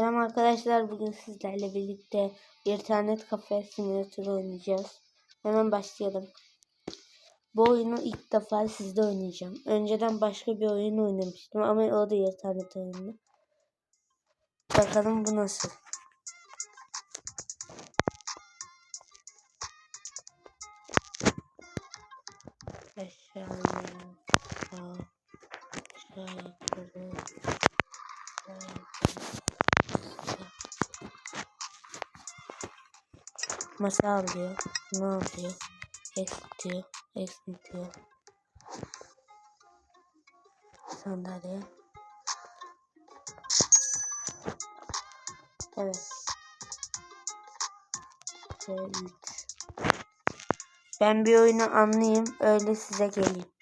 Selam arkadaşlar. Bugün sizlerle birlikte internet kafe simülatörü oynayacağız. Hemen başlayalım. Bu oyunu ilk defa sizde oynayacağım. Önceden başka bir oyun oynamıştım ama o da internet oyunu. Bakalım bu nasıl. Masa alıyor. Ne alıyor? Eksiltiyor. Eksiltiyor. Sandalye. Evet. C3. Ben bir oyunu anlayayım. Öyle size geleyim.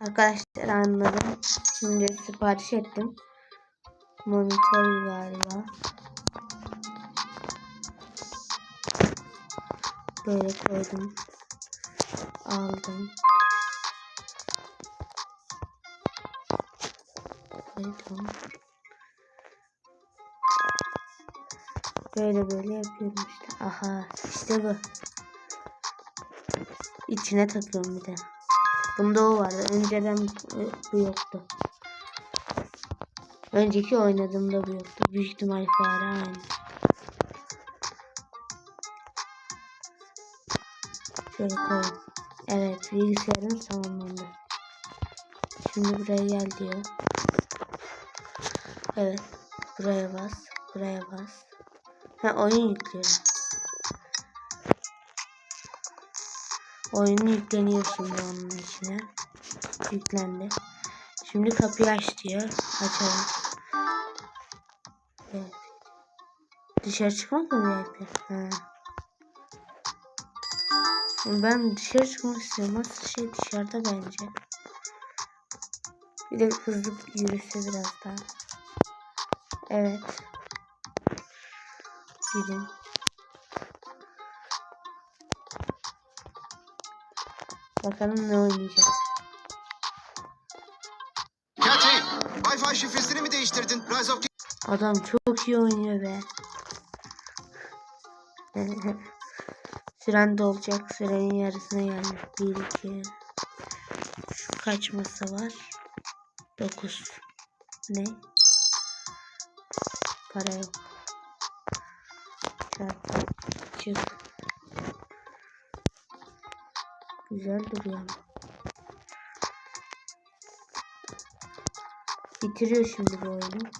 Arkadaşlar anladım. Şimdi sipariş ettim. Monitör galiba. Böyle koydum. Aldım. Koydum. Böyle böyle yapıyorum işte. Aha işte bu. İçine takıyorum bir de. Bunda o vardı. Önceden bu- yoktu. Önceki oynadığımda bu yoktu. Büyük ihtimal fare aynı. Şöyle. Evet bilgisayarım tamamlandı. Şimdi buraya gel diyor. Evet. Buraya bas. Buraya bas. Ha oyun yüklüyorum. Oyun yükleniyor şimdi onun içine. Yüklendi. Şimdi kapıyı aç diyor. Açalım. Evet. Dışarı çıkmak mı yapıyor? Ha. Ben dışarı çıkmak istiyorum. Nasıl şey dışarıda bence. Bir de hızlı yürüse biraz daha. Evet. Gidin. Bakalım ne oynayacak. Katy, Wi-Fi şifresini mi değiştirdin? Rise of Adam çok iyi oynuyor be. Süren dolacak. Sürenin yarısına gelmiş. 1, 2. Şu kaç masa var? 9. Ne? Para yok. Çarpı. Çık. Güzel duruyor. Bitiriyor şimdi bu oyunu.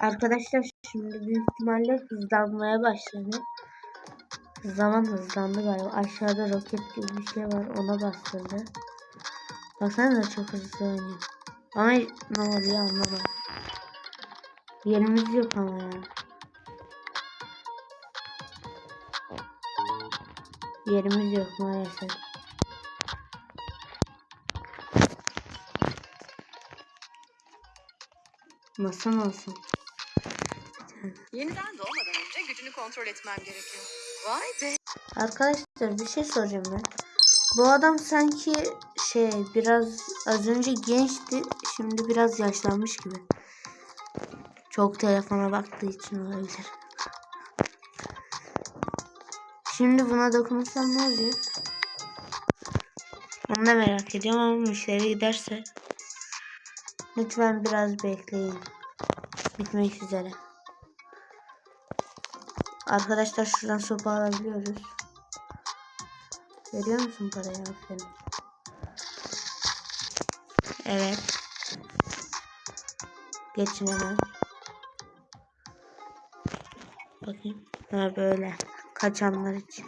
Arkadaşlar şimdi büyük ihtimalle hızlanmaya başladı. Zaman hızlandı galiba. Aşağıda roket gibi bir şey var. Ona bastırdı. Baksana da çok hızlı oynuyor. Ama ne oluyor anlamadım. Yerimiz yok ama ya. Yerimiz yok maalesef. Masa mı olsun? Yeniden doğmadan önce gücünü kontrol etmem gerekiyor. Vay be. Arkadaşlar bir şey soracağım ben. Bu adam sanki şey biraz az önce gençti şimdi biraz yaşlanmış gibi. Çok telefona baktığı için olabilir. Şimdi buna dokunursam ne olacak? Onu da merak ediyorum ama müşteri giderse. Lütfen biraz bekleyin. Bitmek üzere. Arkadaşlar şuradan sopa alabiliyoruz. Veriyor musun parayı? Aferin. Evet. Geçin hemen. Bakayım. Ha böyle. Kaçanlar için.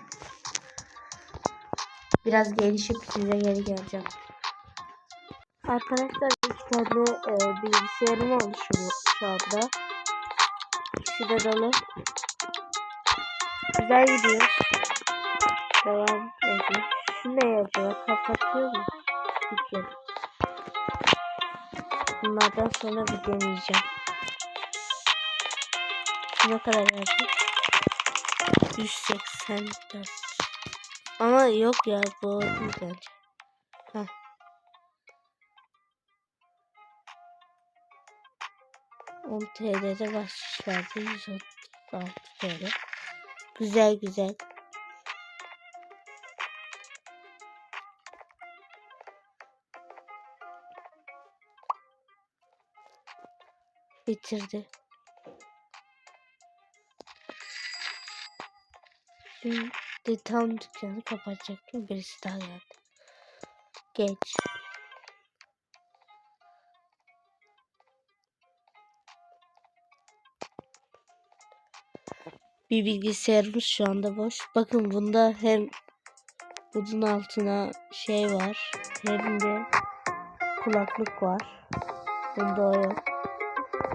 Biraz gelişip size geri geleceğim. Arkadaşlar iki tane e, bilgisayarım oldu şu, şu anda. De dolu. Güzel gidiyor. Devam edin. Şu ne acaba? Kapatıyor mu? Gidiyor. Bunlardan sonra bir deneyeceğim. Ne kadar verdi? 184. Ama yok ya bu değil bence. Heh. 10 TL'de verdi. 136 TL. Güzel güzel. Bitirdi. Şimdi tam dükkanı kapatacaktım. Birisi daha geldi. Geç. Bir bilgisayarımız şu anda boş. Bakın bunda hem bunun altına şey var. Hem de kulaklık var. Bunda o yok.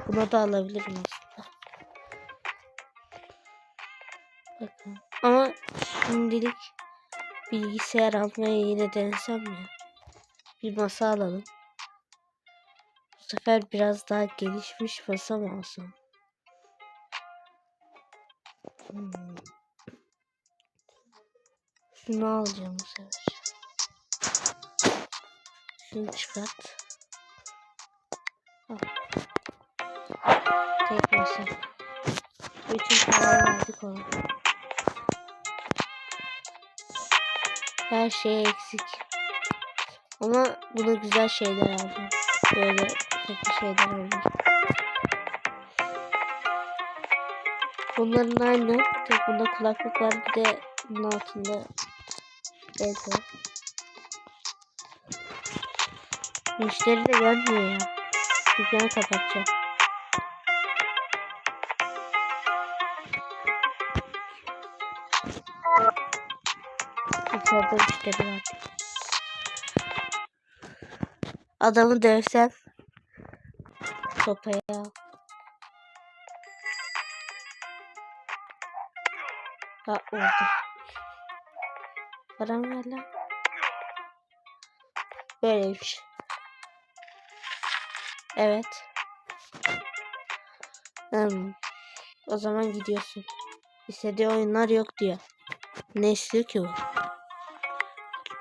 Buna da alabilirim aslında. Bakın. Ama şimdilik bilgisayar almaya yine denesem ya. Bir masa alalım. Bu sefer biraz daha gelişmiş masa mı alsam? Hmm. Şunu alacağım bu sefer. Şunu çıkart. Al. Tek masa. Bütün parayı verdik ona. Her şey eksik. Ama buna güzel şeyler aldım. Böyle kötü şeyler olmuş. Bunların aynı. Tek bunda kulaklık var. Bir de bunun altında bez var. Müşteri de gelmiyor ya. Dükkanı kapatacağım. İçeride müşteri var. Adamı dövsem sopaya Ha oldu. Param ver lan. Böyleymiş. Evet. Hmm. O zaman gidiyorsun. İstediği oyunlar yok diyor. Ne istiyor ki bu?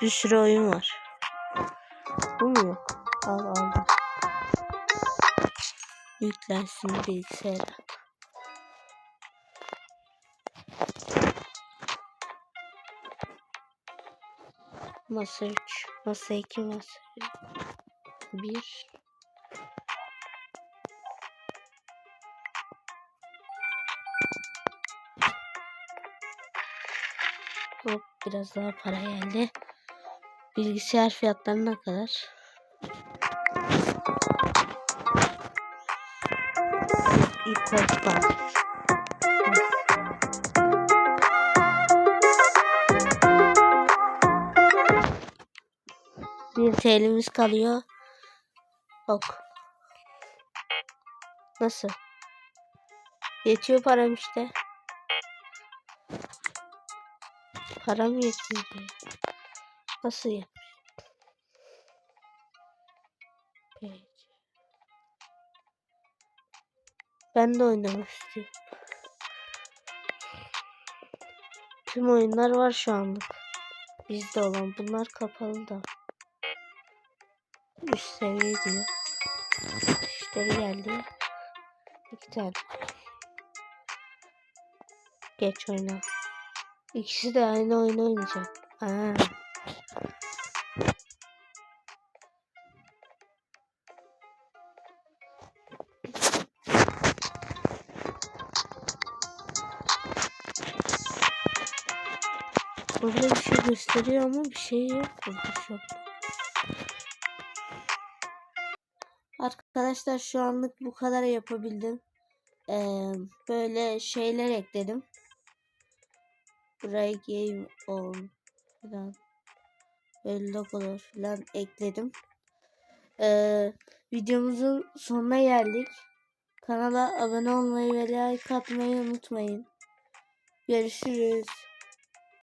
Bir sürü oyun var. Bu mu yok? Al aldım. Yüklensin bilgisayara. Masa 3, masa 2, masa 1. Hop biraz daha para geldi. Bilgisayar fiyatları ne kadar? İlk koltuklar. TL'miz kalıyor. Ok. Nasıl? Yetiyor param işte. Param yetmiyor. diyor. Nasıl ya? Ben de oynamak istiyorum. Tüm oyunlar var şu anlık. Bizde olan bunlar kapalı da. Üst seviye diyor. Müşteri geldi. İki tane. Geç oyna. İkisi de aynı oyunu oynayacak. Aa. Burada bir şey gösteriyor ama bir şey yok burada Arkadaşlar şu anlık bu kadar yapabildim. Ee, böyle şeyler ekledim. Buraya game on falan. Böyle logolar falan ekledim. Ee, videomuzun sonuna geldik. Kanala abone olmayı ve like atmayı unutmayın. Görüşürüz.